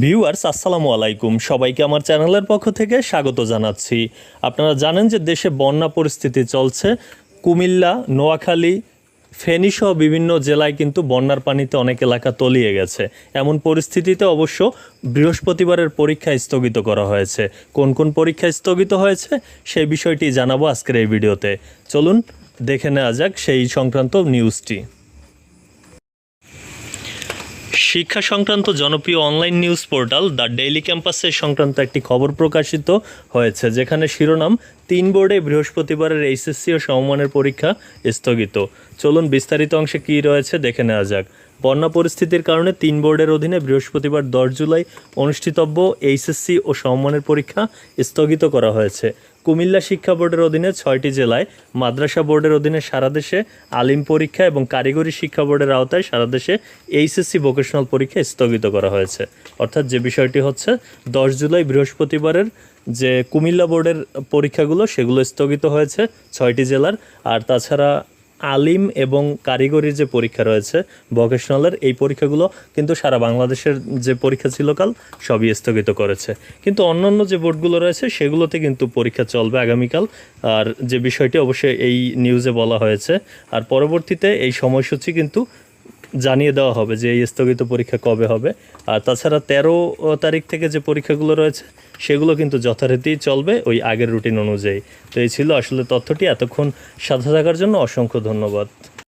Viewers, আসসালামু আলাইকুম। সবাইকে আমার চ্যানেলের পক্ষ থেকে স্বাগত জানাচ্ছি। আপনারা জানেন যে দেশে বন্যা পরিস্থিতি চলছে। কুমিল্লা, নোয়াখালী ফেনী সহ বিভিন্ন জেলায় কিন্তু বন্যার পানিতে অনেক এলাকা তলিয়ে গেছে। এমন পরিস্থিতিতে অবশ্য বৃহস্পতিবারের পরীক্ষা স্থগিত করা হয়েছে। কোন কোন পরীক্ষা স্থগিত হয়েছে সেই বিষয়টি জানাব আজকের এই ভিডিওতে। চলুন দেখে নেওয়া যাক সেই সংক্রান্ত নিউজটি। শিক্ষা সংক্রান্ত জনপ্রিয় online news portal the Daily ক্যাম্পাসে সংক্রান্ত একটি খবর প্রকাশিত হয়েছে, যেখানে শিরোনাম, তিন বোর্ডে বৃহস্পতিবারের এইচএসসি ও সমমানের পরীক্ষা স্থগিত। চলুন বিস্তারিত অংশে কী রয়েছে দেখে নেওয়া যাক। বন্যা পরিস্থিতির কারণে তিন বোর্ডের অধীনে বৃহস্পতিবার দশ জুলাই অনুষ্ঠিতব্য এইচএসসি ও সমমানের পরীক্ষা স্থগিত করা হয়েছে। কুমিল্লা শিক্ষা বোর্ডের অধীনে ছয়টি জেলায়, মাদ্রাসা বোর্ডের অধীনে সারা দেশে আলিম পরীক্ষা এবং কারিগরি শিক্ষা বোর্ডের আওতায় সারা দেশে এইচএসসি ভোকেশনাল পরীক্ষা স্থগিত করা হয়েছে। অর্থাৎ যে বিষয়টি হচ্ছে, দশ জুলাই বৃহস্পতিবারের যে কুমিল্লা বোর্ডের পরীক্ষাগুলো, সেগুলো স্থগিত হয়েছে ছয়টি জেলার। আর তাছাড়া আলিম এবং কারিগরি যে পরীক্ষা রয়েছে ভোকেশনালের এই পরীক্ষাগুলো কিন্তু সারা বাংলাদেশের যে পরীক্ষা ছিল কাল, সবই স্থগিত করেছে। কিন্তু অন্যান্য যে বোর্ডগুলো রয়েছে, সেগুলোতে কিন্তু পরীক্ষা চলবে আগামীকাল। আর যে বিষয়টি অবশ্যই এই নিউজে বলা হয়েছে। আর পরবর্তীতে এই সময়সূচি কিন্তু জানিয়ে দেওয়া হবে যে এই স্থগিত পরীক্ষা কবে হবে। আর তাছাড়া তেরো তারিখ থেকে যে পরীক্ষাগুলো রয়েছে, সেগুলো কিন্তু যথারীতি চলবে ওই আগের রুটিন অনুযায়ী। তো এই ছিল আসলে তথ্যটি। এতক্ষণ সাথে থাকার জন্য অসংখ্য ধন্যবাদ।